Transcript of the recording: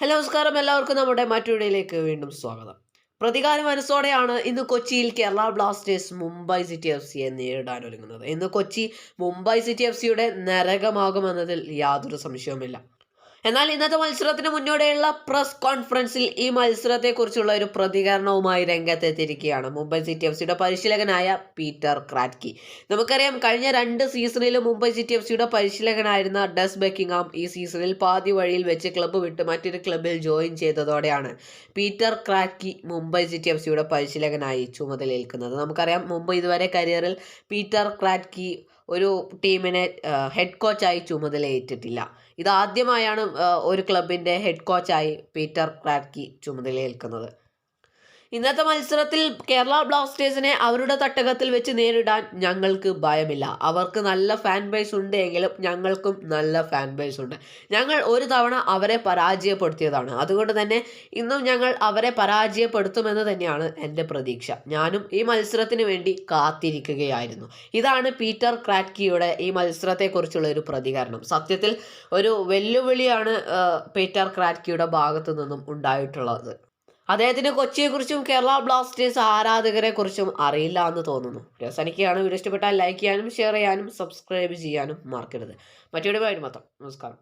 Hello നമസ്കാരം. എല്ലാവർക്കും നമ്മുടെ മറ്റൊരിടയിലേക്ക് വീണ്ടും സ്വാഗതം. പ്രതികാര മനസ്സോടെയാണ് ഇന്ന് കൊച്ചിയിൽ Kerala Blasters Mumbai City F സിയെ നേരിടാൻ ഒരുങ്ങുന്നത്. ഇന്ന് കൊച്ചി മുംബൈ സിറ്റി എഫ് സിയുടെ നരകമാകുമെന്നതിൽ യാതൊരു സംശയവുമില്ല. എന്നാൽ ഇന്നത്തെ മത്സരത്തിന് മുന്നോടിയുള്ള പ്രസ് കോൺഫറൻസിൽ ഈ മത്സരത്തെക്കുറിച്ചുള്ള ഒരു പ്രതികരണവുമായി രംഗത്തെത്തിയിരിക്കുകയാണ്. മുംബൈ സിറ്റി എഫ് സിയുടെ പരിശീലകനായ പീറ്റർ ക്രാറ്റ്കി. നമുക്കറിയാം കഴിഞ്ഞ രണ്ട് സീസണിലും മുംബൈ സിറ്റി എഫ് സിയുടെ പരിശീലകനായിരുന്ന ഡസ് ബെക്കിംഗാം ഈ സീസണിൽ പാതി വഴിയിൽ വെച്ച് ക്ലബ്ബ് വിട്ട് മറ്റൊരു ക്ലബ്ബിൽ join ചെയ്തതോടെയാണ് Peter Kratky Mumbai City F സിയുടെ പരിശീലകനായി ചുമതലയേൽക്കുന്നത്. നമുക്കറിയാം മുംബൈ ഇതുവരെ കരിയറിൽ പീറ്റർ ക്രാറ്റ്കി ഒരു ടീമിനെ ഹെഡ് കോച്ചായി ചുമതലയേറ്റിട്ടില്ല. ഇതാദ്യമായാണ് ഒരു ക്ലബിന്റെ ഹെഡ് കോച്ചായി പീറ്റർ ക്രാറ്റ്കി ചുമതലയേൽക്കുന്നത്. ഇന്നത്തെ മത്സരത്തിൽ കേരള ബ്ലാസ്റ്റേഴ്സിനെ അവരുടെ തട്ടകത്തിൽ വെച്ച് നേരിടാൻ ഞങ്ങൾക്ക് ഭയമില്ല. അവർക്ക് നല്ല ഫാൻ ബേസ് ഉണ്ട് എങ്കിലും ഞങ്ങൾക്കും നല്ല ഫാൻ ബേസ് ഉണ്ട്. ഞങ്ങൾ ഒരു തവണ അവരെ പരാജയപ്പെടുത്തിയതാണ്. അതുകൊണ്ട് തന്നെ ഇന്നും ഞങ്ങൾ അവരെ പരാജയപ്പെടുത്തുമെന്ന് തന്നെയാണ് എന്റെ പ്രതീക്ഷ. ഞാനും ഈ മത്സരത്തിന് വേണ്ടി കാത്തിരിക്കുകയായിരുന്നു. ഇതാണ് പീറ്റർ ക്രാറ്റ്കിയുടെ ഈ മത്സരത്തെക്കുറിച്ചുള്ള ഒരു പ്രതികരണം. സത്യത്തിൽ ഒരു വെല്ലുവിളിയാണ് പീറ്റർ ക്രാറ്റ്കിയുടെ ഭാഗത്തു നിന്നും ഉണ്ടായിട്ടുള്ളത്. അദ്ദേഹത്തിന് കൊച്ചിയെക്കുറിച്ചും കേരള ബ്ലാസ്റ്റേഴ്സ് ആരാധകരെ കുറിച്ചും അറിയില്ല എന്ന് തോന്നുന്നു. രസനിക്കാണ് വീഡിയോ ഇഷ്ടപ്പെട്ടാൽ ലൈക്ക് ചെയ്യാനും ഷെയർ ചെയ്യാനും സബ്സ്ക്രൈബ് ചെയ്യാനും മറക്കരുത്. മറ്റൊരു മൊത്തം നമസ്കാരം.